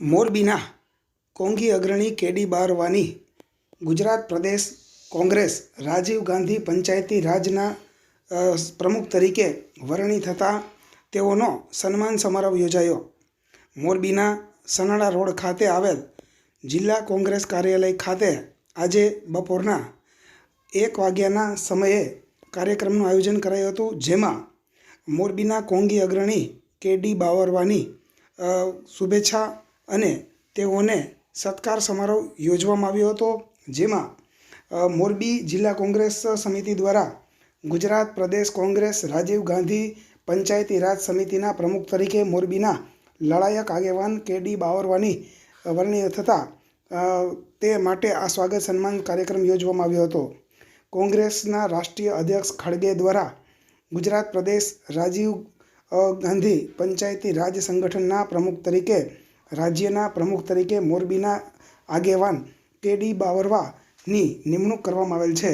મોરબીના કોંગી અગ્રણી કેડી બારવાની ગુજરાત પ્રદેશ કોંગ્રેસ રાજીવ ગાંધી પંચાયતી રાજના પ્રમુખ તરીકે વરણી થતાં તેઓનો સન્માન સમારોહ યોજાયો. મોરબીના સનાડા રોડ ખાતે આવેલ જિલ્લા કોંગ્રેસ કાર્યાલય ખાતે આજે બપોરના એક વાગ્યાના સમયે કાર્યક્રમનું આયોજન કરાયું હતું, જેમાં મોરબીના કોંગી અગ્રણી કે ડી બાવરવાની શુભેચ્છા અને તેઓને સત્કાર સમારોહ યોજવામાં આવ્યો હતો, જેમાં મોરબી જિલ્લા કોંગ્રેસ સમિતિ દ્વારા ગુજરાત પ્રદેશ કોંગ્રેસ રાજીવ ગાંધી પંચાયતી રાજ સમિતિના પ્રમુખ તરીકે મોરબીના લડાયક આગેવાન કે ડી બાવરવાની વરણી થતાં તે માટે આ સ્વાગત સન્માન કાર્યક્રમ યોજવામાં આવ્યો હતો. કોંગ્રેસના રાષ્ટ્રીય અધ્યક્ષ ખડગે દ્વારા ગુજરાત પ્રદેશ રાજીવ ગાંધી પંચાયતી રાજ સંગઠનના પ્રમુખ તરીકે રાજ્યના પ્રમુખ તરીકે મોરબીના આગેવાન કે ડી બાવરવાની નિમણૂક કરવામાં આવેલ છે.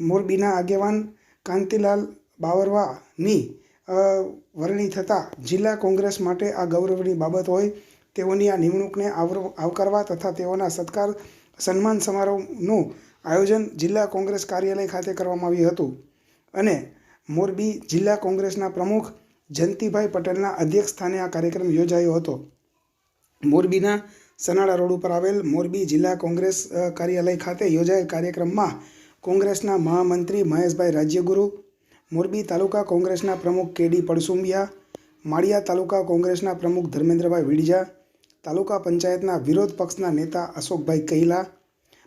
મોરબીના આગેવાન કાંતિલાલ બાવરવાની વરણી થતાં જિલ્લા કોંગ્રેસ માટે આ ગૌરવની બાબત હોય, તેઓની આ નિમણૂકને આવકારવા તથા તેઓના સત્કાર, સન્માન સમારોહનું આયોજન જિલ્લા કોંગ્રેસ કાર્યાલય ખાતે કરવામાં આવ્યું હતું. અને મોરબી જિલ્લા કોંગ્રેસના પ્રમુખ જયંતિભાઈ પટેલના અધ્યક્ષ સ્થાને આ કાર્યક્રમ યોજાયો હતો. મોરબીના સનાળા રોડ ઉપર આવેલ મોરબી જિલ્લા કોંગ્રેસ કાર્યાલય ખાતે યોજાયેલ કાર્યક્રમમાં કોંગ્રેસના મહામંત્રી મહેશભાઈ રાજ્યગુરુ, મોરબી તાલુકા કોંગ્રેસના પ્રમુખ કે ડી પડસુંબિયા, માળિયા તાલુકા કોંગ્રેસના પ્રમુખ ધર્મેન્દ્રભાઈ વિડજા તાલુકા પંચાયતના વિરોધ પક્ષના નેતા અશોકભાઈ કૈલા,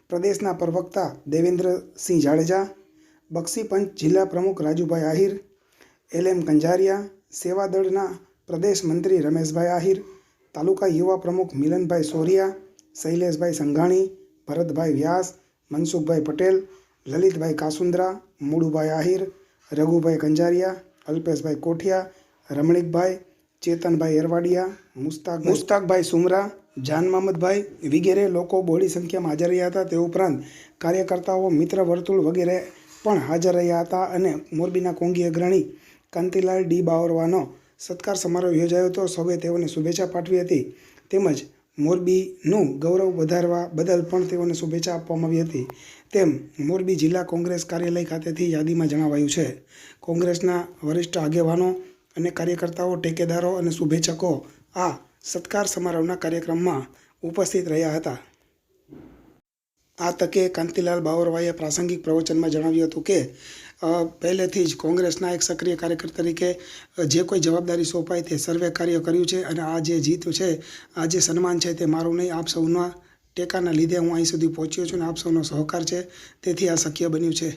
પ્રદેશના પ્રવક્તા દેવેન્દ્રસિંહ જાડેજા, બક્ષી પંચ જિલ્લા પ્રમુખ રાજુભાઈ આહિર, એલ એમ કંજારિયા, સેવાદળના પ્રદેશ મંત્રી રમેશભાઈ આહિર તાલુકા યુવા પ્રમુખ મિલનભાઈ સોરિયા, શૈલેષભાઈ સંઘાણી, ભરતભાઈ વ્યાસ, મનસુખભાઈ પટેલ, લલિતભાઈ કાસુંદ્રા મુળુભાઈ આહિર, રઘુભાઈ કંજારિયા, અલ્પેશભાઈ કોઠિયા, રમણીકભાઈ, ચેતનભાઈ એરવાડિયા, મુસ્તાક મુસ્તાકભાઈ સુમરા, જાન મહમદભાઈ વગેરે લોકો બોડી સંખ્યામાં હાજર રહ્યા હતા. તે ઉપરાંત કાર્યકર્તાઓ, મિત્ર વર્તુળ વગેરે પણ હાજર રહ્યા હતા અને મોરબીના કોંગી અગ્રણી કાંતિલાલ ડી બાવરવાનો સત્કાર સમારોહ યોજાયો હતો. સૌએ તેઓને શુભેચ્છા પાઠવી હતી. તેમજ મોરબીનું ગૌરવ વધારવા બદલ પણ તેઓને શુભેચ્છા આપવામાં આવી હતી. તેમ મોરબી જિલ્લા કોંગ્રેસ કાર્યાલય ખાતેથી યાદીમાં જણાવાયું છે. કોંગ્રેસના વરિષ્ઠ આગેવાનો અને કાર્યકર્તાઓ, ટેકેદારો અને શુભેચ્છકો આ સત્કાર સમારોહના કાર્યક્રમમાં ઉપસ્થિત રહ્યા હતા. આ તકે કાંતિલાલ બાવરવાએ પ્રાસંગિક પ્રવચનમાં જણાવ્યું હતું કે પહેલેથી જ કોંગ્રેસના એક સક્રિય કાર્યકર તરીકે જે કોઈ જવાબદારી સોંપાય તે સર્વે કાર્ય કર્યું છે અને આ જે જીત છે, આ જે સન્માન છે તે મારું નહીં, આપ સૌના ટેકાના લીધે હું અહીં સુધી પહોંચ્યો છું અને આપ સૌનો સહકાર છે. તેથી આ શક્ય બન્યું છે.